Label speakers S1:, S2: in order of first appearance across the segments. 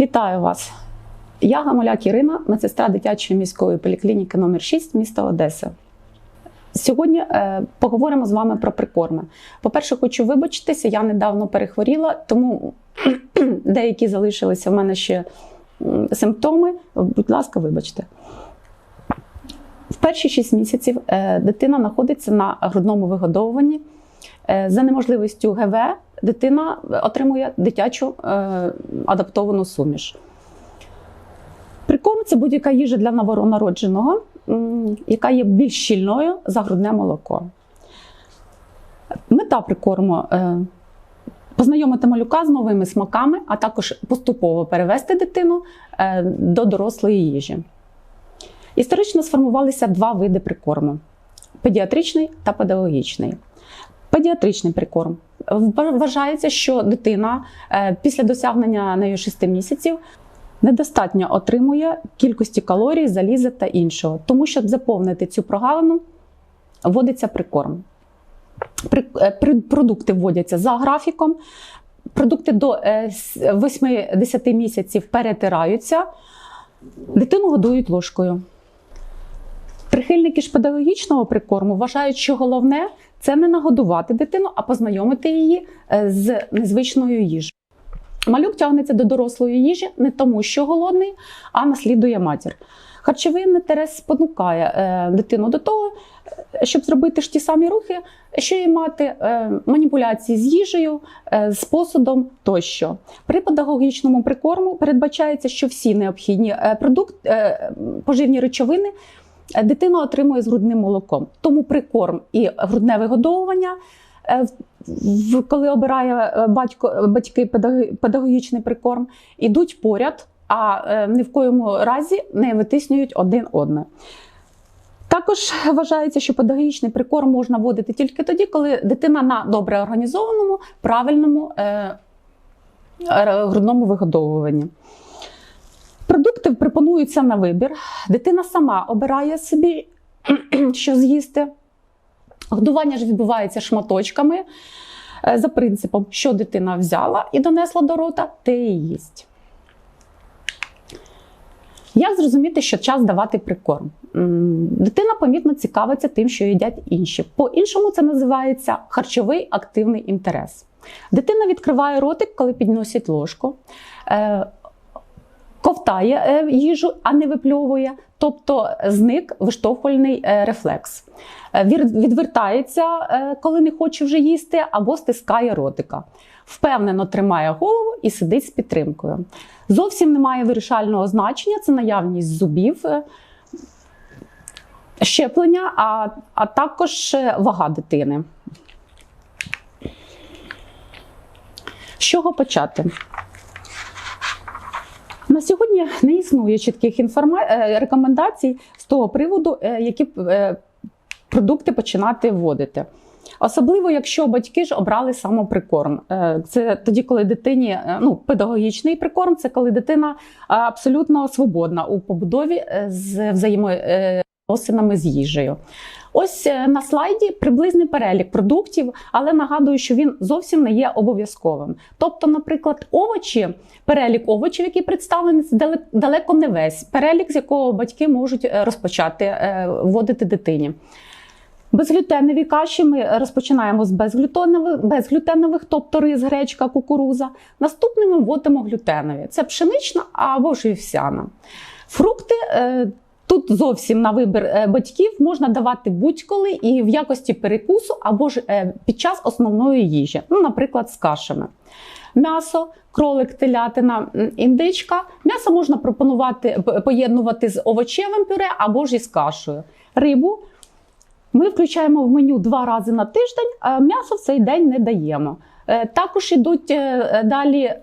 S1: Вітаю вас! Я Гамоляк Ірина, медсестра дитячої міської поліклініки номер 6 міста Одеса. Сьогодні е, поговоримо з вами про прикорми. По-перше, хочу вибачитися, я недавно перехворіла, тому деякі залишилися в мене ще симптоми. Будь ласка, вибачте. В перші 6 місяців е, дитина знаходиться на грудному вигодовуванні. Е, За неможливістю ГВ дитина отримує дитячу е, адаптовану суміш. Прикорм це будь-яка їжа для новонародженого, яка є більш щільною за грудне молоко. Мета прикорму е, познайомити малюка з новими смаками, а також поступово перевести дитину е, до дорослої їжі. Історично сформувалися два види прикорму: педіатричний та педагогічний. Педіатричний прикорм. Вважається, що дитина е, після досягнення нею 6 місяців недостатньо отримує кількості калорій, заліза та іншого. Тому, щоб заповнити цю прогалину, вводиться прикорм. При- е, Продукти вводяться за графіком. Продукти до е, 8-10 місяців перетираються, дитину годують ложкою. Прихильники ж педагогічного прикорму вважають, що головне це не нагодувати дитину, а познайомити її е, з незвичною їжею. Малюк тягнеться до дорослої їжі не тому, що голодний, а наслідує матір. Харчовий інтерес спонукає е, дитину до того, е, щоб зробити ж ті самі рухи, що і мати маніпуляції з їжею, з посудом тощо. При педагогічному прикорму передбачається, що всі необхідні продукт, е, поживні речовини дитина отримує з грудним молоком. Тому прикорм і грудне вигодовування. е, Коли обирає е, батько, батьки педагогічний прикорм, ідуть поряд, а е, ні в коєму разі не витиснюють один одне. Також вважається, що педагогічний прикорм можна вводити тільки тоді, коли дитина на добре організованому, правильному е, е, грудному вигодовуванні. Продукти пропонуються на вибір. Дитина сама обирає собі, що з'їсти. Годування ж відбувається шматочками е, за принципом, що дитина взяла і донесла до рота, те і їсть. Як зрозуміти, що час давати прикорм? Дитина помітно цікавиться тим, що їдять інші. По-іншому це називається харчовий активний інтерес. Дитина відкриває ротик, коли підносять ложку, е, ковтає е, їжу, а не випльовує, тобто зник виштовхувальний е, рефлекс. Е, Відвертається, коли не хоче вже їсти, або стискає ротика. Впевнено тримає голову і сидить з підтримкою. Зовсім немає вирішального значення, це наявність зубів, щеплення, а, а також вага дитини. З чого почати? На сьогодні не існує чітких інформа... е, рекомендацій з того приводу, е, які е, продукти починати вводити. Особливо, якщо батьки ж обрали самоприкорм. Це тоді, коли дитині ну, педагогічний прикорм, це коли дитина абсолютно свободна у побудові з з взаємовідносинами з їжею. Ось е, на слайді приблизний перелік продуктів, але нагадую, що він зовсім не є обов'язковим. Тобто, наприклад, овочі, перелік овочів, які представлені, це далеко не весь перелік, з якого батьки можуть е, розпочати е, вводити дитині. Безглютенові каші ми розпочинаємо з безглютенових, безглютенових, тобто рис, гречка, кукуруза. Наступними вводимо глютенові. Це пшенична або ж вівсяна. Фрукти тут зовсім на вибір е, батьків можна давати будь-коли і в якості перекусу або ж е, під час основної їжі, ну, наприклад, з кашами. М'ясо, кролик, телятина, індичка. М'ясо можна пропонувати поєднувати з овочевим пюре або ж із кашею. Рибу ми включаємо в меню два рази на тиждень, а м'ясо в цей день не даємо. Е, Також йдуть далі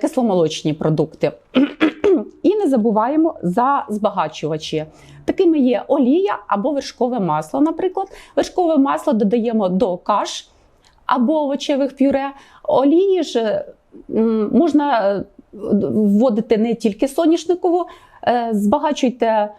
S1: кисломолочні продукти. І не забуваємо за збагачувачі. Такими є олія або вершкове масло. Наприклад, вершкове масло додаємо до каш або овочевих пюре. Олії ж можна е, вводити не тільки соняшникову, е, збагачуйте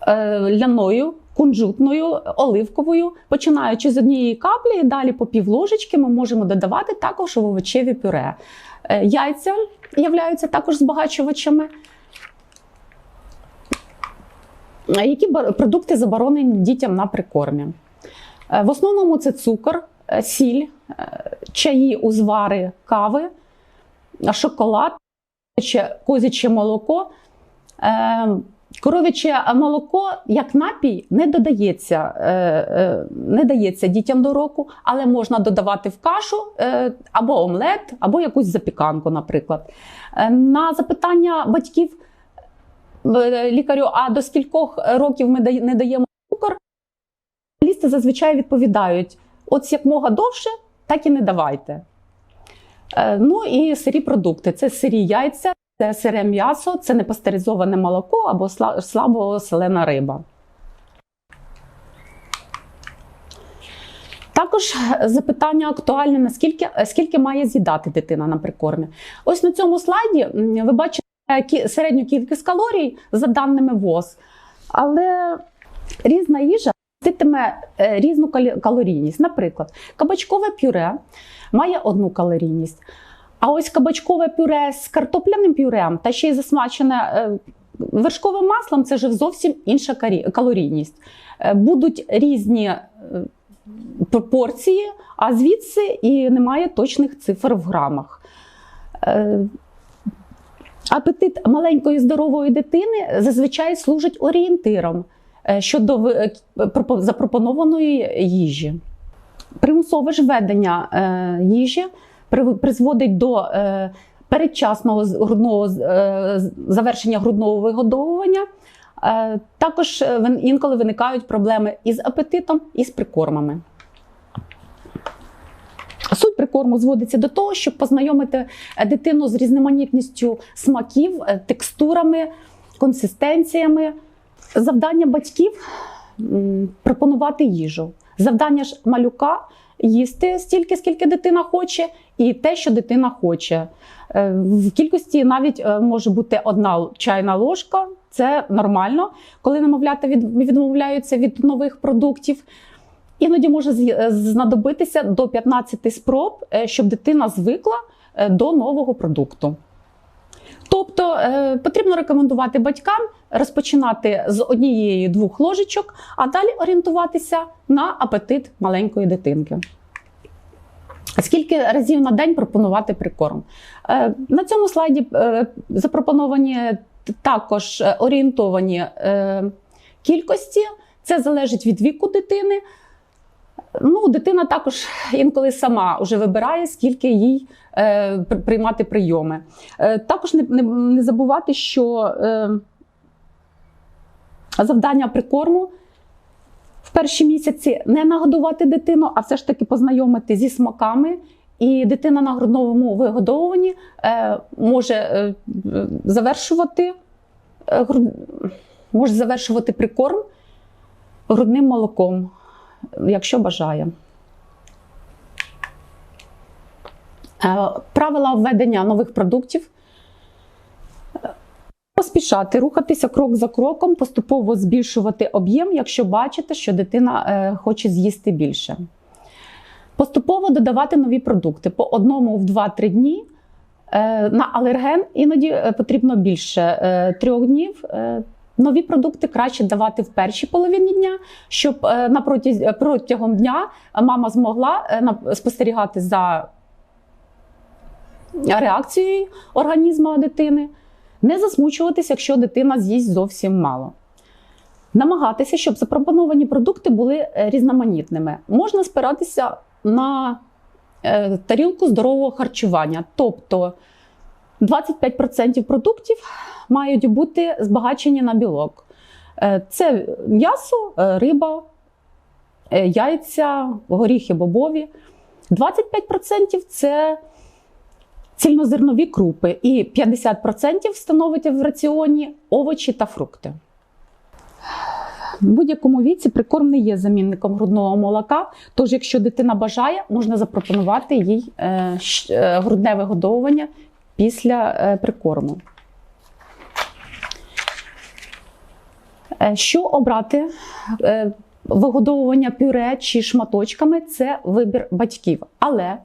S1: е, ляною, кунжутною, оливковою, починаючи з однієї каплі, і далі по пів ложечки ми можемо додавати також овочеві пюре. Е, Яйця являються також збагачувачами. Е, Які продукти заборонені дітям на прикормі? Е, В основному це цукор, сіль, чаї, узвари, кави, шоколад, козяче молоко. Коров'яче молоко як напій не додається, е, е, не дається дітям до року, але можна додавати в кашу е, або омлет, або якусь запіканку, наприклад. На запитання батьків лікарю, а до скількох років ми не даємо цукор, спеціалісти зазвичай відповідають: от як мога довше, так і не давайте. Ну і сирі продукти це сирі яйця, це сире м'ясо, це непастеризоване молоко або сла- слабо селена риба. Також запитання актуальне: наскільки скільки має з'їдати дитина на прикормі? Ось на цьому слайді ви бачите середню кількість калорій за даними ВОЗ, але різна їжа міститиме е, різну калорійність. Наприклад, кабачкове пюре має одну калорійність. А ось кабачкове пюре з картопляним пюрем та ще й засмачене е, вершковим маслом це вже зовсім інша калорійність. Е, Будуть різні е, пропорції, а звідси і немає точних цифр в грамах. Апетит маленької здорової дитини зазвичай служить орієнтиром щодо запропонованої їжі. Примусове ж введення їжі призводить до е, передчасного грудного е, завершення грудного вигодовування. Е, Також інколи виникають проблеми із апетитом і з прикормами. Суть прикорму зводиться до того, щоб познайомити дитину з різноманітністю смаків, текстурами, консистенціями. Завдання батьків пропонувати їжу. Завдання ж малюка їсти стільки, скільки дитина хоче, і те, що дитина хоче. Е, В кількості навіть е, може бути одна чайна ложка. Це нормально, коли немовлята відмовляються від нових продуктів. Іноді може е, знадобитися до 15 спроб, щоб дитина звикла до нового продукту. Тобто е, потрібно рекомендувати батькам розпочинати з однієї-двох ложечок, а далі орієнтуватися на апетит маленької дитинки. Скільки разів на день пропонувати прикорм? Е, На цьому слайді е, запропоновані також орієнтовані кількості. Це залежить від віку дитини. Ну, дитина також інколи сама вже вибирає, скільки їй е, приймати прийоми. Е, також не, не, не забувати, що е, завдання прикорму в перші місяці не нагодувати дитину, а все ж таки познайомити зі смаками. І дитина на грудному вигодовуванні е, може е, завершувати, е, груд- може завершувати прикорм грудним молоком, якщо бажає. Е, Правила введення нових продуктів. Поспішати, рухатися крок за кроком, поступово збільшувати об'єм, якщо бачите, що дитина е, хоче з'їсти більше. Поступово додавати нові продукти по одному в 2-3 дні. Е, На алерген іноді потрібно більше трьох днів. Е, Нові продукти краще давати в першій половині дня, щоб е, протязі- протягом дня мама змогла е, спостерігати за реакцією організму дитини, не засмучуватися, якщо дитина з'їсть зовсім мало. Намагатися, щоб запропоновані продукти були е, різноманітними. Можна спиратися на е, тарілку здорового харчування, тобто 25% продуктів мають бути збагачені на білок. Е, Це м'ясо, е, риба, е, яйця, горіхи бобові. 25% це цільнозернові крупи, і 50% становить в раціоні овочі та фрукти. В будь-якому віці прикорм не є замінником грудного молока. Тож, якщо дитина бажає, можна запропонувати їй грудне вигодовування після прикорму. Що обрати? Е, Вигодовування пюре чи шматочками це вибір батьків. Але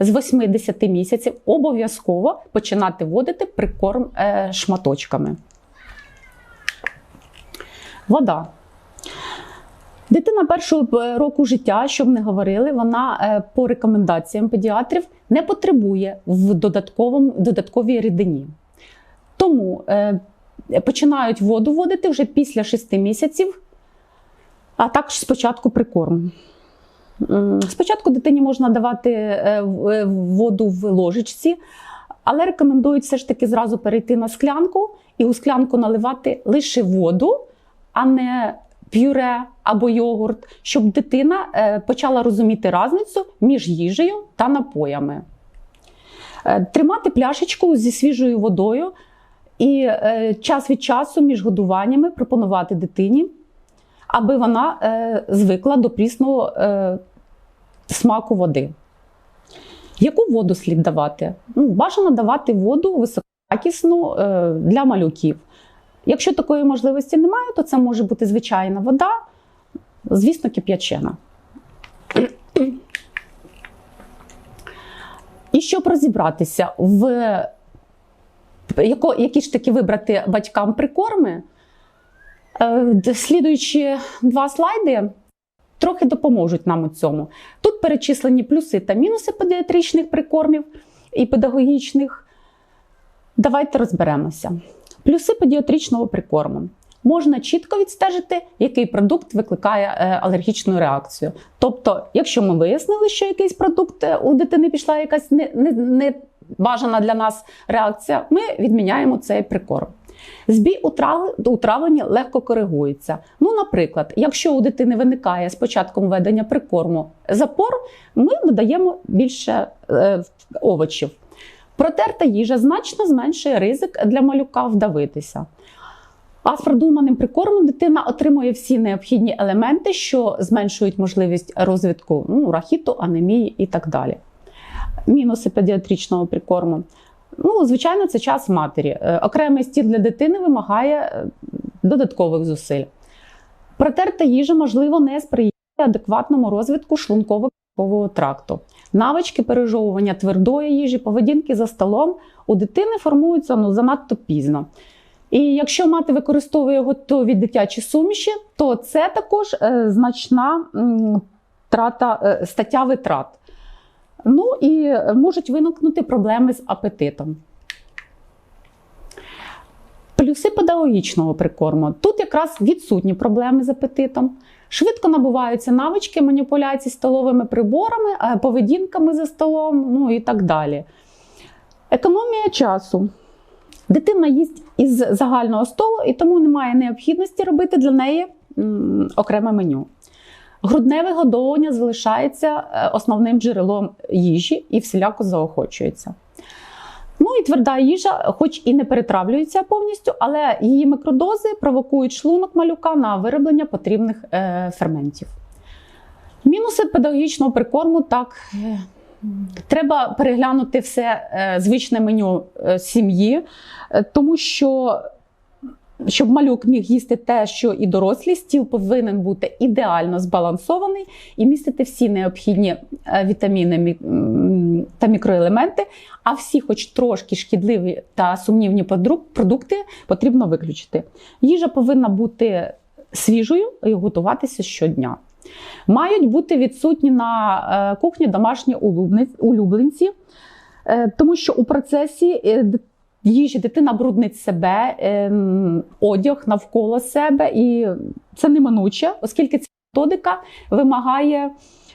S1: з 8-10 місяців обов'язково починати вводити прикорм е, шматочками. Вода. Дитина першого е, року життя, щоб не говорили, вона е, по рекомендаціям педіатрів не потребує в додатковій рідині. Тому е, починають воду вводити вже після 6 місяців, а також спочатку прикорм. Спочатку дитині можна давати е, е, воду в ложечці, але рекомендують все ж таки зразу перейти на склянку і у склянку наливати лише воду, а не пюре або йогурт, щоб дитина е, почала розуміти різницю між їжею та напоями. Тримати пляшечку зі свіжою водою і е, час від часу між годуваннями пропонувати дитині, аби вона е, звикла до прісного е, смаку води. Яку воду слід давати? Ну, бажано давати воду високоякісну е, для малюків. Якщо такої можливості немає, то це може бути звичайна вода, звісно, кип'ячена. І щоб розібратися, в яко, які ж таки вибрати батькам прикорми, е, слідуючі два слайди трохи допоможуть нам у цьому. Тут перечислені плюси та мінуси педіатричних прикормів і педагогічних. Давайте розберемося. Плюси педіатричного прикорму. Можна чітко відстежити, який продукт викликає е, алергічну реакцію. Тобто, якщо ми вияснили, що якийсь продукт е, у дитини пішла якась не, не, не бажана для нас реакція, ми відміняємо цей прикорм. Збій утрав- утравлення легко коригується. Ну, наприклад, якщо у дитини виникає з початком введення прикорму запор, ми додаємо більше е, овочів. Протерта їжа значно зменшує ризик для малюка вдавитися. А з продуманим прикормом дитина отримує всі необхідні елементи, що зменшують можливість розвитку ну, рахіту, анемії і так далі. Мінуси педіатричного прикорму. Ну, звичайно, це час матері. Е, Окремий стіл для дитини вимагає е, додаткових зусиль. Протерта їжа, можливо, не сприяє адекватному розвитку шлунково-кишкового тракту. Навички пережовування твердої їжі, поведінки за столом у дитини формуються ну, занадто пізно. І якщо мати використовує готові дитячі суміші, то це також е, значна трата, стаття витрат. Ну і можуть виникнути проблеми з апетитом. Плюси педагогічного прикорму. Тут якраз відсутні проблеми з апетитом. Швидко набуваються навички маніпуляцій столовими приборами, е, поведінками за столом, ну і так далі. Економія часу. Дитина їсть із загального столу, і тому немає необхідності робити для неї окреме меню. Грудне вигодовування залишається е, основним джерелом їжі і всіляко заохочується. Ну і тверда їжа, хоч і не перетравлюється повністю, але її микродози провокують шлунок малюка на вироблення потрібних е, ферментів. Мінуси педагогічного прикорму так. е, Треба переглянути все звичне меню сім'ї, тому що щоб малюк міг їсти те, що і дорослі, стіл повинен бути ідеально збалансований і містити всі необхідні е, вітаміни та мікроелементи, а всі, хоч трошки шкідливі та сумнівні продукти, потрібно виключити. Їжа повинна бути свіжою і готуватися щодня. Мають бути відсутні на е, кухні домашні улюбленці, е, тому що у процесі їжі дитина бруднить себе, е, одяг навколо себе, і це неминуче, оскільки ця методика вимагає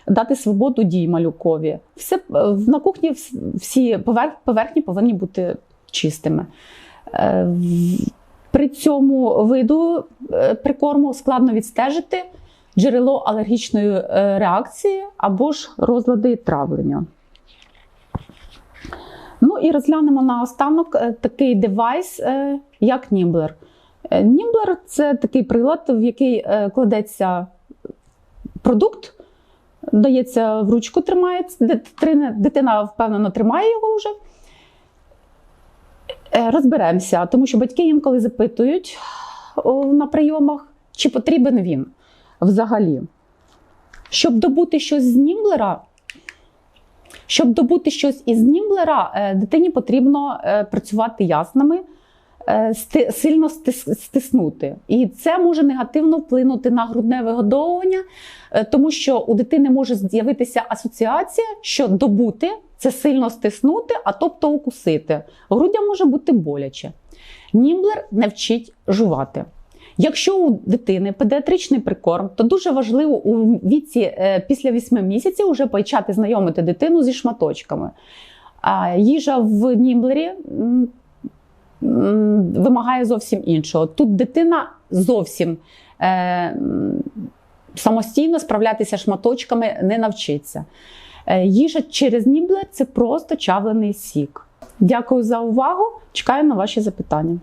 S1: дати свободу дій малюкові. Все, е, на кухні всі поверхні повинні бути чистими. Е, При цьому виду е, прикорму складно відстежити джерело алергічної реакції або ж розлади травлення. Ну і розглянемо наостанок е, такий девайс, е, як Німблер. Німблер це такий прилад, в який е, кладеться продукт, дається в ручку, тримається, дитина, впевнено тримає його вже. Розберемося, тому що батьки інколи запитують на прийомах, чи потрібен він взагалі. Щоб добути щось з Німблера, Щоб добути щось із німблера, е, дитині потрібно е, працювати яснами, е, сильно стиснути. І це може негативно вплинути на грудне вигодовування, тому що у дитини може з'явитися асоціація, що добути це сильно стиснути, а тобто укусити. Грудям може бути боляче. Німблер не вчить жувати. Якщо у дитини педіатричний прикорм, то дуже важливо у віці е, після 8 місяців вже почати знайомити дитину зі шматочками. А їжа в німблері вимагає зовсім іншого. Тут дитина зовсім е, самостійно справлятися шматочками не навчиться. Е, Їжа через німблер це просто чавлений сік. Дякую за увагу. Чекаю на ваші запитання.